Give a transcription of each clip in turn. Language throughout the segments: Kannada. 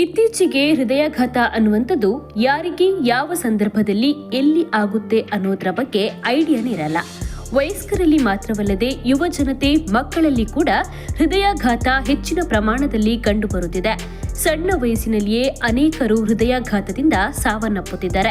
ಇತ್ತೀಚೆಗೆ ಹೃದಯಾಘಾತ ಅನ್ನುವಂಥದ್ದು ಯಾರಿಗೆ ಯಾವ ಸಂದರ್ಭದಲ್ಲಿ ಎಲ್ಲಿ ಆಗುತ್ತೆ ಅನ್ನೋದ್ರ ಬಗ್ಗೆ ಐಡಿಯಾನೇ ಇರಲ್ಲ. ವಯಸ್ಕರಲ್ಲಿ ಮಾತ್ರವಲ್ಲದೆ ಯುವ ಜನತೆ ಮಕ್ಕಳಲ್ಲಿ ಕೂಡ ಹೃದಯಾಘಾತ ಹೆಚ್ಚಿನ ಪ್ರಮಾಣದಲ್ಲಿ ಕಂಡುಬರುತ್ತಿದೆ. ಸಣ್ಣ ವಯಸ್ಸಿನಲ್ಲಿಯೇ ಅನೇಕರು ಹೃದಯಾಘಾತದಿಂದ ಸಾವನ್ನಪ್ಪುತ್ತಿದ್ದಾರೆ.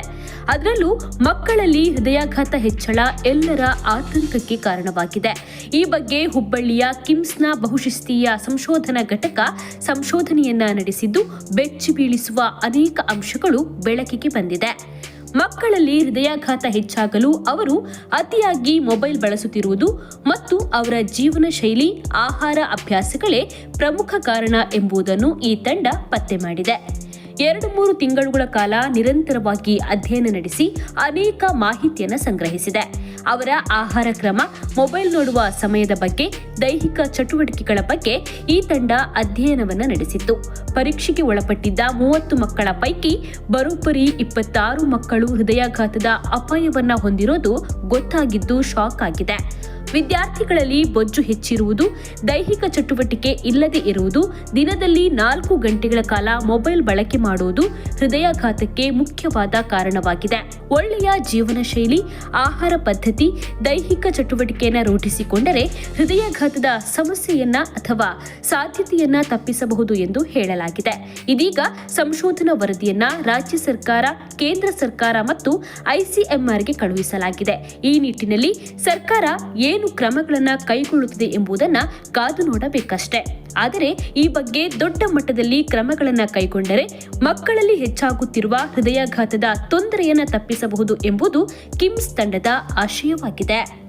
ಅದರಲ್ಲೂ ಮಕ್ಕಳಲ್ಲಿ ಹೃದಯಾಘಾತ ಹೆಚ್ಚಳ ಎಲ್ಲರ ಆತಂಕಕ್ಕೆ ಕಾರಣವಾಗಿದೆ. ಈ ಬಗ್ಗೆ ಹುಬ್ಬಳ್ಳಿಯ ಕಿಮ್ಸ್ನ ಬಹುಶಿಸ್ತೀಯ ಸಂಶೋಧನಾ ಘಟಕ ಸಂಶೋಧನೆಯನ್ನ ನಡೆಸಿದ್ದು, ಬೆಚ್ಚಿ ಬೀಳಿಸುವ ಅನೇಕ ಅಂಶಗಳು ಬೆಳಕಿಗೆ ಬಂದಿದೆ. ಮಕ್ಕಳಲ್ಲಿ ಹೃದಯಾಘಾತ ಹೆಚ್ಚಾಗಲು ಅವರು ಅತಿಯಾಗಿ ಮೊಬೈಲ್ ಬಳಸುತ್ತಿರುವುದು ಮತ್ತು ಅವರ ಜೀವನ ಶೈಲಿ, ಆಹಾರ ಅಭ್ಯಾಸಗಳೇ ಪ್ರಮುಖ ಕಾರಣ ಎಂಬುದನ್ನು ಈ ತಂಡ ಪತ್ತೆ ಮಾಡಿದೆ. ಎರಡು ಮೂರು ತಿಂಗಳುಗಳ ಕಾಲ ನಿರಂತರವಾಗಿ ಅಧ್ಯಯನ ನಡೆಸಿ ಅನೇಕ ಮಾಹಿತಿಯನ್ನು ಸಂಗ್ರಹಿಸಿದೆ. ಅವರ ಆಹಾರ ಕ್ರಮ, ಮೊಬೈಲ್ ನೋಡುವ ಸಮಯದ ಬಗ್ಗೆ, ದೈಹಿಕ ಚಟುವಟಿಕೆಗಳ ಬಗ್ಗೆ ಈ ತಂಡ ಅಧ್ಯಯನವನ್ನು ನಡೆಸಿತ್ತು. ಪರೀಕ್ಷೆಗೆ ಒಳಪಟ್ಟಿದ್ದ ಮೂವತ್ತು ಮಕ್ಕಳ ಪೈಕಿ ಬರೋಬ್ಬರಿ ಇಪ್ಪತ್ತಾರು ಮಕ್ಕಳು ಹೃದಯಾಘಾತದ ಅಪಾಯವನ್ನ ಹೊಂದಿರೋದು ಗೊತ್ತಾಗಿದ್ದು ಶಾಕ್ ಆಗಿದೆ. ವಿದ್ಯಾರ್ಥಿಗಳಲ್ಲಿ ಬೊಜ್ಜು ಹೆಚ್ಚಿರುವುದು, ದೈಹಿಕ ಚಟುವಟಿಕೆ ಇಲ್ಲದೆ ಇರುವುದು, ದಿನದಲ್ಲಿ ನಾಲ್ಕು ಗಂಟೆಗಳ ಕಾಲ ಮೊಬೈಲ್ ಬಳಕೆ ಮಾಡುವುದು ಹೃದಯಾಘಾತಕ್ಕೆ ಮುಖ್ಯವಾದ ಕಾರಣವಾಗಿದೆ. ಒಳ್ಳೆಯ ಜೀವನ ಶೈಲಿ, ಆಹಾರ ಪದ್ಧತಿ, ದೈಹಿಕ ಚಟುವಟಿಕೆಯನ್ನು ರೂಢಿಸಿಕೊಂಡರೆ ಹೃದಯಾಘಾತದ ಸಮಸ್ಯೆಯನ್ನ ಅಥವಾ ಸಾಧ್ಯತೆಯನ್ನ ತಪ್ಪಿಸಬಹುದು ಎಂದು ಹೇಳಲಾಗಿದೆ. ಇದೀಗ ಸಂಶೋಧನಾ ವರದಿಯನ್ನ ರಾಜ್ಯ ಸರ್ಕಾರ, ಕೇಂದ್ರ ಸರ್ಕಾರ ಮತ್ತು ಐಸಿಎಂಆರ್ಗೆ ಕಳುಹಿಸಲಾಗಿದೆ. ಈ ನಿಟ್ಟಿನಲ್ಲಿ ಸರ್ಕಾರ ಏನು ಕ್ರಮಗಳನ್ನು ಕೈಗೊಳ್ಳುತ್ತಿದೆ ಎಂಬುದನ್ನು ಕಾದು ನೋಡಬೇಕಷ್ಟೆ. ಆದರೆ ಈ ಬಗ್ಗೆ ದೊಡ್ಡ ಮಟ್ಟದಲ್ಲಿ ಕ್ರಮಗಳನ್ನು ಕೈಗೊಂಡರೆ ಮಕ್ಕಳಲ್ಲಿ ಹೆಚ್ಚಾಗುತ್ತಿರುವ ಹೃದಯಾಘಾತದ ತೊಂದರೆಯನ್ನು ತಪ್ಪಿಸಬಹುದು ಎಂಬುದು ಕಿಮ್ಸ್ ತಂಡದ ಆಶಯವಾಗಿದೆ.